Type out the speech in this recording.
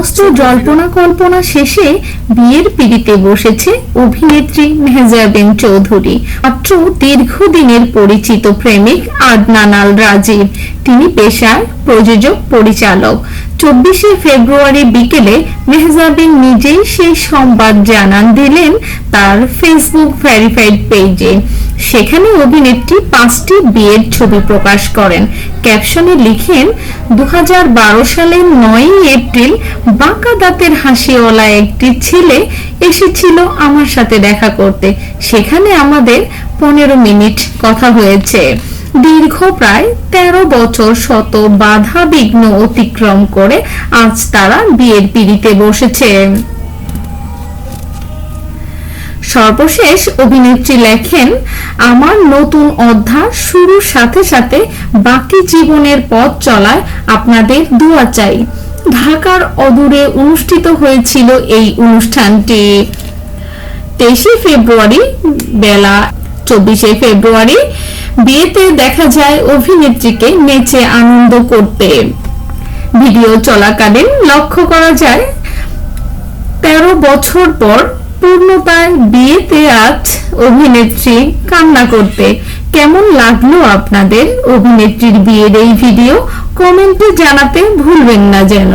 সমস্ত জল্পনা কল্পনা শেষে বিয়ের পিড়িতে বসেছে অভিনেত্রী মেহজাবিন চৌধুরী, মাত্র দীর্ঘদিনের পরিচিত প্রেমিক আদনান আল রাজীব। তিনি পেশায় প্রযোজক, পরিচালক। চব্বিশে ফেব্রুয়ারি বিকেলে মেহজাবিন নিজেই সেই সংবাদ জানান দিলেন তার ফেসবুক ভেরিফাইড পেজে। সেখানে অভিনেত্রী পাঁচটি বিয়ের ছবি প্রকাশ করেন। ক্যাপশনে লিখেন দু সালের নয়ই এপ্রিল বাঁকা দাঁতের হাসিওয়ালা একটি ছেলে এসেছিল আমার সাথে দেখা করতে। সেখানে আমাদের পনেরো মিনিট কথা হয়েছে। দীর্ঘ প্রায় তেরো বছর শত বাধা বিঘ্ন অতিক্রম করে আজ তারা বিয়ের পিড়িতে বসেছে। সর্বশেষ অভিনেত্রী লেখেন, আমার নতুন অধ্যায় শুরুর সাথে সাথে বাকি জীবনের পথ চলায় আপনাদের দোয়া চাই। ঢাকার অদূরে অনুষ্ঠিত হয়েছিল এই অনুষ্ঠানটি। তেইশে ফেব্রুয়ারি, বেলা চব্বিশে ফেব্রুয়ারি, বিয়েতে দেখা যায় অভিনেত্রীকে নেচে আনন্দ করতে। ভিডিও চলাকালীন লক্ষ্য করা যায়, তেরো বছর পর পূর্ণতায় বিয়েতে আজ অভিনেত্রী কান্না করতে। কেমন লাগল আপনাদের অভিনেত্রীর বিয়ের এই ভিডিও? কমেন্টে জানাতে ভুলবেন না যেন।